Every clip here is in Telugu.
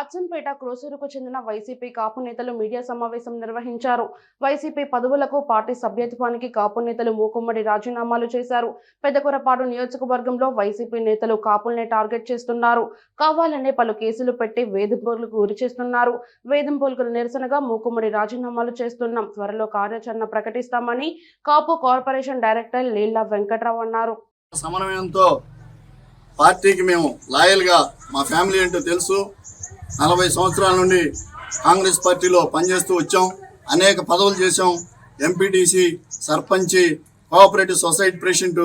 అచ్చంపేట క్రోసూరుకు చెందిన వైసీపీ కాపు నేతలు మీడియా సమావేశం నిర్వహించారు. వైసీపీ పదవులకు పార్టీ సభ్యత్వానికి కాపు నేతలు మూకుమ్మడి రాజీనామాలు చేశారు. పెద్దకొరపాడు నియోజకవర్గంలో వైసీపీ నేతలు కాపుల్ని టార్గెట్ చేస్తున్నారు. కావాలనే పలు కేసులు పెట్టి వేధింపులకు గురి చేస్తున్నారు. వేధింపులకు నిరసనగా మూకుమ్మడి రాజీనామాలు చేస్తున్నాం. త్వరలో కార్యాచరణ ప్రకటిస్తామని కాపు కార్పొరేషన్ డైరెక్టర్ లీలా వెంకట్రావు అన్నారు. సమన్వయంతో పార్టీకి మేము లాయల్గా మా ఫ్యామిలీ ఏంటో తెలుసు. నలభై సంవత్సరాల నుండి కాంగ్రెస్ పార్టీలో పనిచేస్తూ వచ్చాం. అనేక పదవులు చేశాం. ఎంపీటీసీ సర్పంచి cooperative society president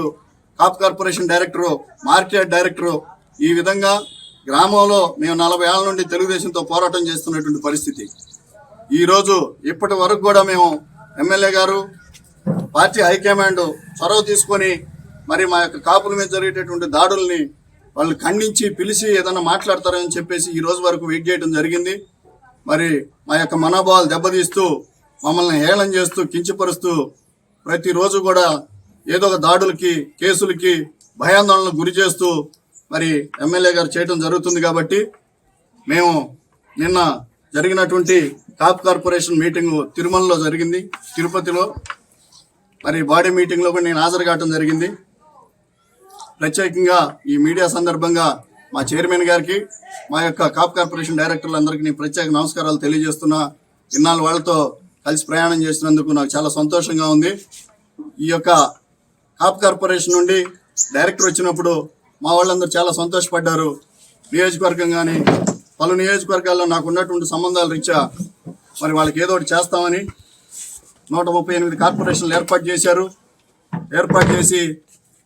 Kapu corporation director market director. ఈ విధంగా గ్రామంలో మేము నలభై ఏళ్ళ నుండి తెలుగుదేశంతో పోరాటం చేస్తున్నటువంటి పరిస్థితి. ఈరోజు ఇప్పటి వరకు కూడా మేము ఎమ్మెల్యే గారు పార్టీ హైకమాండ్ చొరవ తీసుకొని మరి మా యొక్క కాపుల మీద జరిగేటటువంటి దాడుల్ని వాళ్ళు ఖండించి పిలిచి ఏదైనా మాట్లాడతారని చెప్పేసి ఈ రోజు వరకు వెయిట్ చేయడం జరిగింది. మరి మా యొక్క మనోభావాలు దెబ్బతీస్తూ మమ్మల్ని హేళన చేస్తూ కించపరుస్తూ ప్రతిరోజు కూడా ఏదో ఒక దాడులకి కేసులకి భయాందోళనకు గురి చేస్తూ మరి ఎమ్మెల్యే గారు చేయడం జరుగుతుంది కాబట్టి మేము నిన్న జరిగినటువంటి టాప్ కార్పొరేషన్ మీటింగ్ తిరుమలలో జరిగింది తిరుపతిలో. మరి బాడీ మీటింగ్లో కూడా నేను హాజరు కావడం జరిగింది. ప్రత్యేకంగా ఈ మీడియా సందర్భంగా మా చైర్మన్ గారికి మా యొక్క కాప్ కార్పొరేషన్ డైరెక్టర్లందరికీ నేను ప్రత్యేక నమస్కారాలు తెలియజేస్తున్నా. ఇన్నాళ్ళు వాళ్ళతో కలిసి ప్రయాణం చేసినందుకు నాకు చాలా సంతోషంగా ఉంది. ఈ యొక్క కాప్ కార్పొరేషన్ నుండి డైరెక్టర్ వచ్చినప్పుడు మా వాళ్ళందరూ చాలా సంతోషపడ్డారు. నియోజకవర్గం కానీ పలు నియోజకవర్గాల్లో నాకు ఉన్నటువంటి సంబంధాల రీత్యా మరి వాళ్ళకి ఏదో ఒకటి చేస్తామని నూట ముప్పై ఎనిమిది కార్పొరేషన్లు ఏర్పాటు చేశారు. ఏర్పాటు చేసి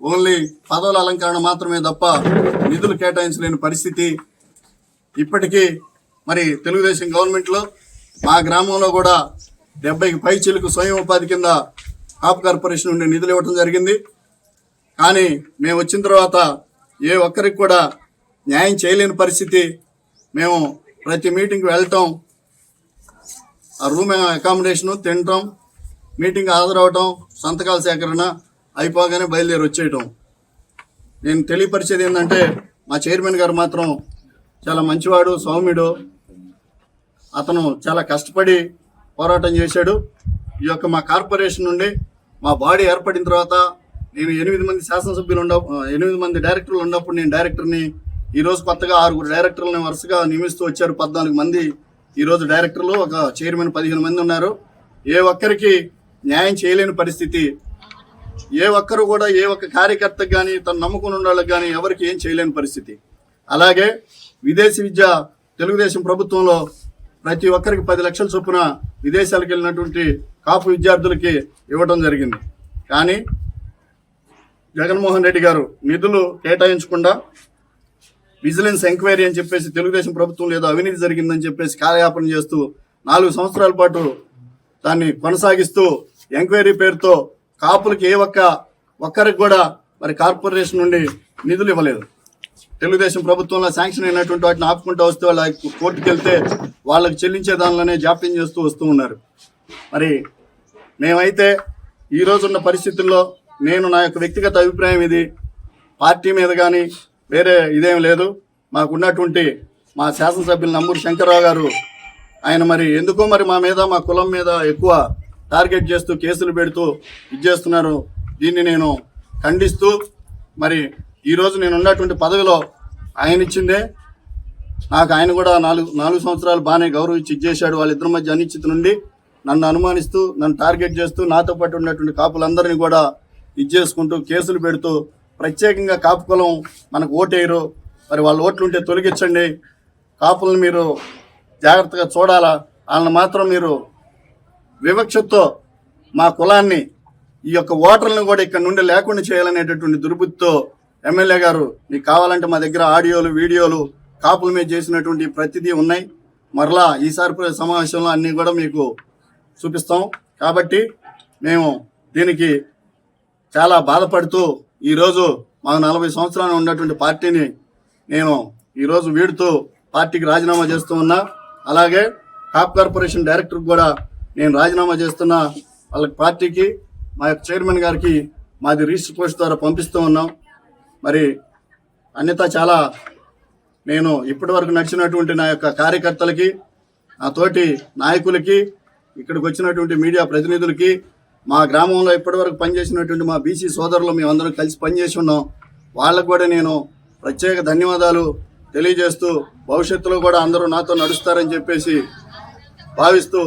ఓన్లీ పదవుల అలంకరణ మాత్రమే తప్ప నిధులు కేటాయించలేని పరిస్థితి ఇప్పటికీ మరి తెలుగుదేశం గవర్నమెంట్లో మా గ్రామంలో కూడా డెబ్బైకి పై చిలుకు స్వయం ఉపాధి కింద కాపు కార్పొరేషన్ నుండి నిధులు ఇవ్వడం జరిగింది. కానీ మేము వచ్చిన తర్వాత ఏ ఒక్కరికి కూడా న్యాయం చేయలేని పరిస్థితి. మేము ప్రతి మీటింగ్కి వెళ్ళటం ఆ రూమ్ అకామిడేషను తినటం మీటింగ్ హాజరవటం సంతకాల సేకరణ అయిపోగానే బయలుదేరి వచ్చేయటం. నేను తెలియపరిచేది ఏంటంటే మా చైర్మన్ గారు మాత్రం చాలా మంచివాడు సౌమ్యుడు. అతను చాలా కష్టపడి పోరాటం చేశాడు. ఈ యొక్క మా కార్పొరేషన్ నుండి మా బాడీ ఏర్పడిన తర్వాత నేను ఎనిమిది మంది శాసనసభ్యులు ఉండ ఎనిమిది మంది డైరెక్టర్లు ఉన్నప్పుడు నేను డైరెక్టర్ని ఈరోజు కొత్తగా ఆరుగురు డైరెక్టర్లను వరుసగా నియమిస్తూ వచ్చారు. పద్నాలుగు మంది ఈ రోజు డైరెక్టర్లు ఒక చైర్మన్ పదిహేను మంది ఉన్నారు. ఏ ఒక్కరికి న్యాయం చేయలేని పరిస్థితి. ఏ ఒక్కరు కూడా ఏ ఒక్క కార్యకర్తకు కానీ తను నమ్ముకుని ఉన్న వాళ్ళకి కానీ ఎవరికి ఏం చేయలేని పరిస్థితి. అలాగే విదేశీ విద్య తెలుగుదేశం ప్రభుత్వంలో ప్రతి ఒక్కరికి పది లక్షల చొప్పున విదేశాలకు వెళ్ళినటువంటి కాపు విద్యార్థులకి ఇవ్వడం జరిగింది. కానీ జగన్మోహన్ రెడ్డి గారు నిధులు కేటాయించకుండా విజిలెన్స్ ఎంక్వైరీ అని చెప్పేసి తెలుగుదేశం ప్రభుత్వం ఏదో అవినీతి జరిగిందని చెప్పేసి కార్యాపణ చేస్తూ నాలుగు సంవత్సరాల పాటు దాన్ని కొనసాగిస్తూ ఎంక్వైరీ పేరుతో కాపులకి ఏ ఒక్క ఒక్కరికి కూడా మరి కార్పొరేషన్ నుండి నిధులు ఇవ్వలేదు. తెలుగుదేశం ప్రభుత్వంలో శాంక్షన్ అయినటువంటి వాటిని ఆపుకుంటూ వస్తే వాళ్ళ కోర్టుకు వెళ్తే వాళ్ళకి చెల్లించే దానిలోనే జాప్యం చేస్తూ వస్తూ ఉన్నారు. మరి మేమైతే ఈ రోజున్న పరిస్థితుల్లో నేను నా యొక్క వ్యక్తిగత అభిప్రాయం ఇది. పార్టీ మీద కానీ వేరే ఇదేం లేదు. మాకున్నటువంటి మా శాసనసభ్యులు నమ్మూరు శంకర్రావు గారు ఆయన మరి ఎందుకో మరి మా మీద మా కులం మీద ఎక్కువ టార్గెట్ చేస్తూ కేసులు పెడుతూ ఇది చేస్తున్నారు. దీన్ని నేను ఖండిస్తూ మరి ఈరోజు నేను ఉన్నటువంటి పదవిలో ఆయన ఇచ్చిందే. నాకు ఆయన కూడా నాలుగు నాలుగు సంవత్సరాలు బాగానే గౌరవించి ఇచ్చేశాడు వాళ్ళిద్దరి మధ్య అనిశ్చిత నుండి నన్ను అనుమానిస్తూ నన్ను టార్గెట్ చేస్తూ నాతో పాటు ఉన్నటువంటి కాపులందరినీ కూడా ఇది చేసుకుంటూ కేసులు పెడుతూ ప్రత్యేకంగా కాపు కులం మనకు ఓటేయరు. మరి వాళ్ళు ఓట్లు ఉంటే తొలగించండి. కాపులను మీరు జాగ్రత్తగా చూడాలా. వాళ్ళని మాత్రం మీరు వివక్షతో మా కులాన్ని ఈ యొక్క ఓటర్లను కూడా ఇక్కడ నుండి లేకుండా చేయాలనేటటువంటి దుర్బుద్ధితో ఎమ్మెల్యే గారు మీకు కావాలంటే మా దగ్గర ఆడియోలు వీడియోలు కాపుల మీద చేసినటువంటి ప్రతిదీ ఉన్నాయి. మరలా ఈసారి సమావేశంలో అన్నీ కూడా మీకు చూపిస్తాం. కాబట్టి మేము దీనికి చాలా బాధపడుతూ ఈరోజు మాకు నలభై సంవత్సరాలు ఉన్నటువంటి పార్టీని నేను ఈరోజు వీడుతూ పార్టీకి రాజీనామా చేస్తూ ఉన్నా. అలాగే కాప్ కార్పొరేషన్ డైరెక్టర్ కూడా నేను రాజీనామా చేస్తున్నా వాళ్ళ పార్టీకి మా యొక్క చైర్మన్ గారికి మాది రిజిస్టర్ పోస్ట్ ద్వారా పంపిస్తూ ఉన్నాం. మరి అన్యత చాలా నేను ఇప్పటి వరకు నడిచినటువంటి నా యొక్క కార్యకర్తలకి నా తోటి నాయకులకి ఇక్కడికి వచ్చినటువంటి మీడియా ప్రతినిధులకి మా గ్రామంలో ఇప్పటివరకు పనిచేసినటువంటి మా బీసీ సోదరులు మేమందరం కలిసి పనిచేసి ఉన్నాం. వాళ్ళకు కూడా నేను ప్రత్యేక ధన్యవాదాలు తెలియజేస్తూ భవిష్యత్తులో కూడా అందరూ నాతో నడుస్తారని చెప్పేసి భావిస్తూ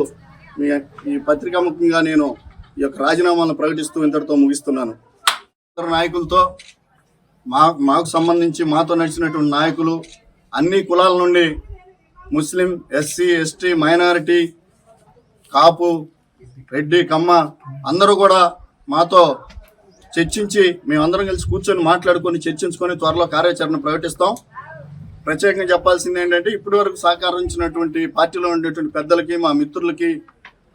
మీ ఈ పత్రికా ముఖ్యంగా నేను ఈ యొక్క రాజీనామాలను ప్రకటిస్తూ ఇంతటితో ముగిస్తున్నాను. ఇతర నాయకులతో మా మాకు సంబంధించి మాతో నడిచినటువంటి నాయకులు అన్ని కులాల నుండి Muslim SC ST minority Kapu Reddy Kamma అందరూ కూడా మాతో చర్చించి మేమందరం కలిసి కూర్చొని మాట్లాడుకొని చర్చించుకొని త్వరలో కార్యాచరణ ప్రకటిస్తాం. ప్రత్యేకంగా చెప్పాల్సింది ఏంటంటే ఇప్పటి వరకు సహకరించినటువంటి పార్టీలో ఉండేటువంటి పెద్దలకి మా మిత్రులకి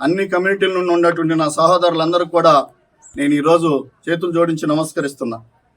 అన్ని కమ్యూనిటీల నుండి ఉన్నటువంటి నా సహోదరులందరికీ కూడా నేను ఈరోజు చేతులు జోడించి నమస్కరిస్తున్నా.